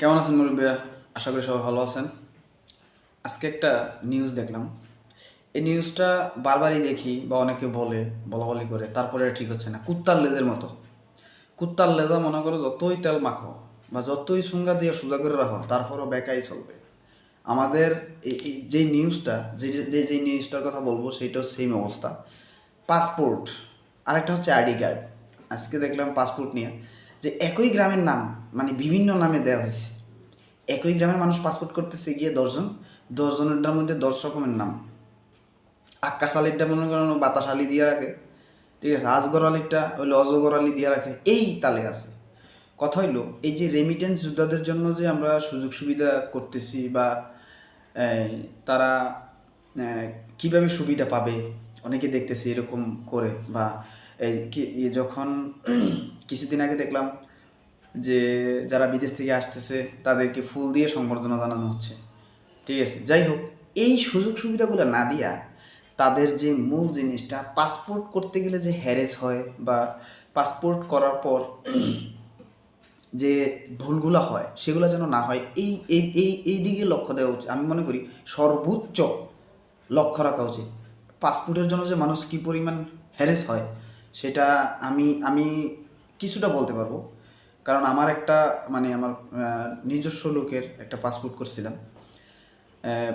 কেমন আছেন মুরব্বীরা? আশা করি সবাই ভালো আছেন। আজকে একটা নিউজ দেখলাম। এই নিউজটা বারবারই দেখি বা অনেকে বলে বলা বলি করে, তারপরে ঠিক হচ্ছে না। কুত্তার লেজের মতো। কুত্তার লেজা মনে করো যতই তেল মাখো বা যতই সুঙ্গা দিয়ে সোজা করে রাখো, তারপরও বেকাই চলবে। আমাদের এই যে নিউজটা যে যে যে নিউজটার কথা বলব, সেইটাও সেম অবস্থা। পাসপোর্ট আরেকটা হচ্ছে আইডি কার্ড আজকে দেখলাম পাসপোর্ট নিয়ে। যে একই গ্রামের নাম মানে বিভিন্ন নামে দেওয়া হয়েছে। একই গ্রামের মানুষ পাসপোর্ট করতেছে গিয়ে দশজন, দশজনেরটার মধ্যে দশ রকমের নাম। আক্কাশ আলিরটা মনে করেন বাতাস আলি দিয়ে রাখে, ঠিক আছে? আজগর আলিরটা হইল অজগর আলি দিয়ে রাখে, এই তালে আছে। কথা হইল, এই যে রেমিটেন্স যোদ্ধাদের জন্য যে আমরা সুযোগ সুবিধা করতেছি বা তারা কীভাবে সুবিধা পাবে, অনেকে দেখতেছে এরকম করে বা এই যখন কিছুদিন আগে দেখলাম যে যারা বিদেশ থেকে আসতেছে, তাদেরকে ফুল দিয়ে সংবর্ধনা জানানো হচ্ছে। ঠিক আছে? যাই হোক, এই সুযোগ সুবিধাগুলো না দিয়া তাদের যে মূল জিনিসটা পাসপোর্ট করতে গেলে যে হ্যারেস হয় বা পাসপোর্ট করার পর যে ভুলগুলো হয়, সেগুলো যেন না হয়, এই এই এই দিকে লক্ষ্য দেওয়া উচিত। আমি মনে করি সর্বোচ্চ লক্ষ্য রাখা উচিত। পাসপোর্টের জন্য যে মানুষ কী পরিমাণ হ্যারেস হয় সেটা আমি আমি কিছুটা বলতে পারব। কারণ আমার একটা মানে আমার নিজস্ব লোকের একটা পাসপোর্ট করছিলাম।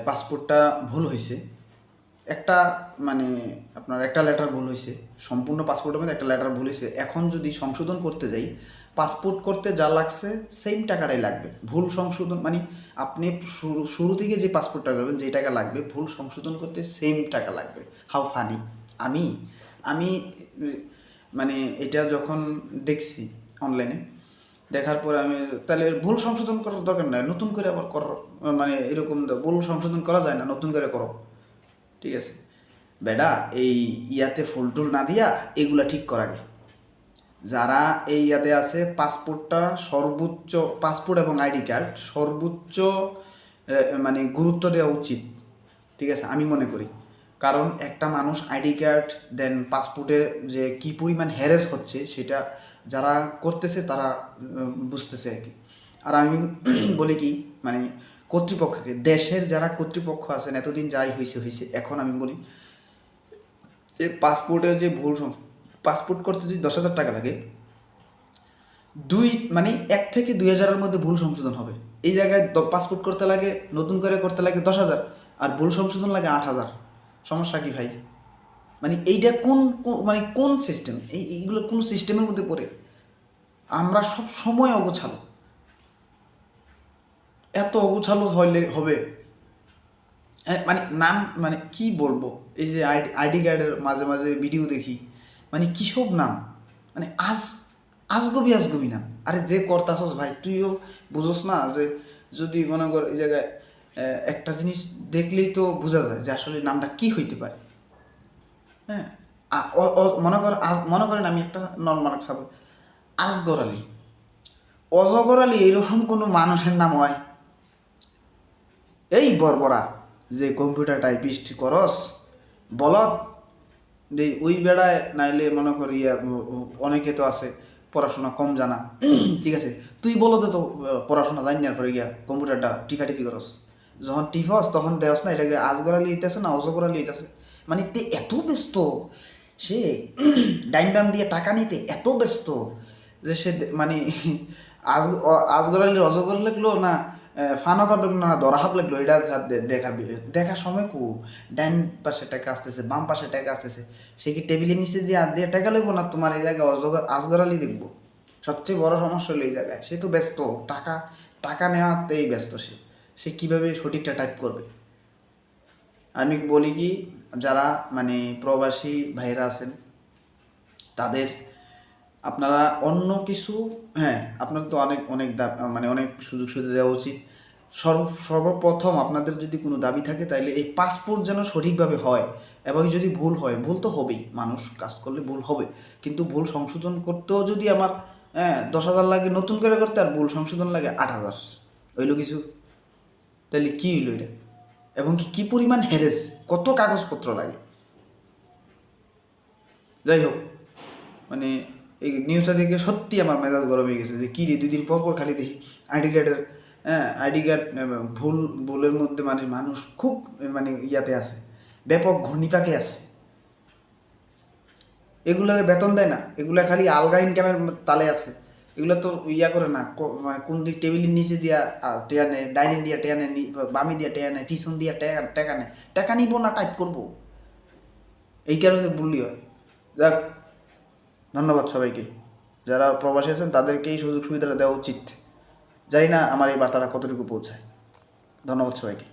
পাসপোর্টটা ভুল হয়েছে। একটা মানে আপনার একটা লেটার ভুল হয়েছে। সম্পূর্ণ পাসপোর্টের মধ্যে একটা লেটার ভুল হয়েছে। এখন যদি সংশোধন করতে যাই পাসপোর্ট করতে যা লাগছে সেম টাকাটাই লাগবে। ভুল সংশোধন মানে আপনি শুরু শুরু থেকে যে পাসপোর্টটা করবেন যে টাকা লাগবে, ভুল সংশোধন করতে সেম টাকা লাগবে। হাউ ফানি আমি আমি মানে এটা যখন দেখছি অনলাইনে দেখার পরে আমি তাহলে ভুল সংশোধন করার দরকার নাই, নতুন করে আবার করার মানে এরকম ভুল সংশোধন করা যায় না, নতুন করে করো। ঠিক আছে? বেডা, এই ইয়াতে ফুল টুল না দিয়া এগুলা ঠিক করা গে যারা এই ইয়াতে আছে, পাসপোর্টটা সর্বোচ্চ, পাসপোর্ট এবং আইডি কার্ড সর্বোচ্চ মানে গুরুত্ব দেওয়া উচিত। ঠিক আছে? আমি মনে করি। কারণ একটা মানুষ আইডি কার্ড দেন পাসপোর্টে যে কি পরিমাণ হ্যারেস হচ্ছে সেটা যারা করতেছে তারা বুঝতেছে আর কি। আর আমি বলি কি মানে কর্তৃপক্ষকে, দেশের যারা কর্তৃপক্ষ আছেন, এতদিন যাই হয়েছে হয়েছে এখন আমি বলি যে পাসপোর্টের যে ভুল পাসপোর্ট করতে যদি দশ হাজার টাকা লাগে, দুই মানে এক থেকে দুই হাজারের মধ্যে ভুল সংশোধন হবে। এই জায়গায় পাসপোর্ট করতে লাগে, নতুন করে করতে লাগে দশ হাজার, আর ভুল সংশোধন লাগে আট হাজার। সমস্যা কি ভাই? মানে এইটা কোন মানে কোন সিস্টেম এই এইগুলো কোন সিস্টেমের মধ্যে পড়ে? আমরা সব সময় অগোছালো। এত অগোছালো হইলে হবে। হ্যাঁ, মানে নাম মানে কি বলব? এই যে আইডি আইডি কার্ডের মাঝে মাঝে ভিডিও দেখি। মানে কী সব নাম? মানে আজ আজগবি আজগবি নাম। আরে যে করতাছস ভাই তুইও বুঝোস না যে যদি মনে কর এই জায়গায় একটা জিনিস দেখলেই তো বোঝা যায় যে আসলে নামটা কি হইতে পারে। হ্যাঁ? মনে কর আজ মনে করেন আমি একটা নর্মাল সাব আজগর আলী। অজগর আলী এরকম কোনো মানুষের নাম হয়? এই বর্বরা যে কম্পিউটার টাইপিস্ট করস বলত ওই বেড়ায় নাইলে মনে করি ইয়া, অনেকে তো আছে পড়াশোনা কম জানা। ঠিক আছে? তুই বলো তো পড়াশোনা জানি না করে গিয়া কম্পিউটারটা টিফা টিফি করস। যখন টিফস তখন দেওস না, এটাকে আজগরালি ইতেছে না অজগরালি ইতেছে মানে তে এত ব্যস্ত, সে ডাইন বাম দিয়ে টাকা নিতে এত ব্যস্ত যে সে মানে আজ আজগরালি অজগর লাগল না ফানকার লাগল না দরা দরাহাপ লাগল এটা দেখার। দেখার সময় কু? ডাইন পাশে টাকা আসতেছে, বাম পাশে টাকা আসতেছে, সে কি টেবিলের নিচে দিয়ে আর দিয়ে টাকা লাগবো না তোমার এই জায়গায় অজগর আজগরালি দেখব? সবচেয়ে বড় সমস্যা হলো এই জায়গায়, সে তো ব্যস্ত, টাকা টাকা নেওয়াতেই ব্যস্ত সে। সে কীভাবে সঠিকটা টাইপ করবে? আমি বলি কি, যারা মানে প্রবাসী ভাইরা আছেন, তাদের আপনারা অন্য কিছু হ্যাঁ আপনার তো অনেক অনেক মানে অনেক সুযোগ সুবিধা দেওয়া উচিত। সর্ব, সর্বপ্রথম আপনাদের যদি কোনো দাবি থাকে তাহলে এই পাসপোর্ট যেন সঠিকভাবে হয়, এবং যদি ভুল হয়, ভুল তো হবেই, মানুষ কাজ করলে ভুল হবে, কিন্তু ভুল সংশোধন করতেও যদি আমার হ্যাঁ দশ হাজার লাগে, নতুন করে করতে আর ভুল সংশোধন লাগে আট হাজার। হইল কিছু তাহলে কী হইল এটা? এবং কি পরিমাণ হ্যারেস কত কাগজপত্র লাগে? যাই হোক মানে এই নিউজটা দেখে সত্যি আমার মেজাজ গরম হয়ে গেছে যে কী রে দুই দিন পর পর খালি দেখি আইডি কার্ডের হ্যাঁ আইডি কার্ড ভুল, ভুলের মধ্যে মানে মানুষ খুব মানে ইয়াতে আছে, ব্যাপক ঘূর্ণিপাকে আছে। এগুলার বেতন দেয় না, এগুলা খালি আলগা ইনকামের তালে আছে। এগুলো তো ইয়া করে না মানে কোন দিক টেবিলের নিচে দিয়া টেয়া নেয়, ডাইনিং দিয়া টেয়া নেয় বামি দিয়া টেয়া নেয়, পিছন দিয়া টাকা টাকা নেয়, টাকা নিব না টাইপ করব। এই কারণে বললি হয় যাক, ধন্যবাদ সবাইকে। যারা প্রবাসী আছেন, তাদেরকে এই সুযোগ সুবিধাটা দেওয়া উচিত। জানি না আমার এই বার্তাটা কতটুকু পৌঁছায়। ধন্যবাদ সবাইকে।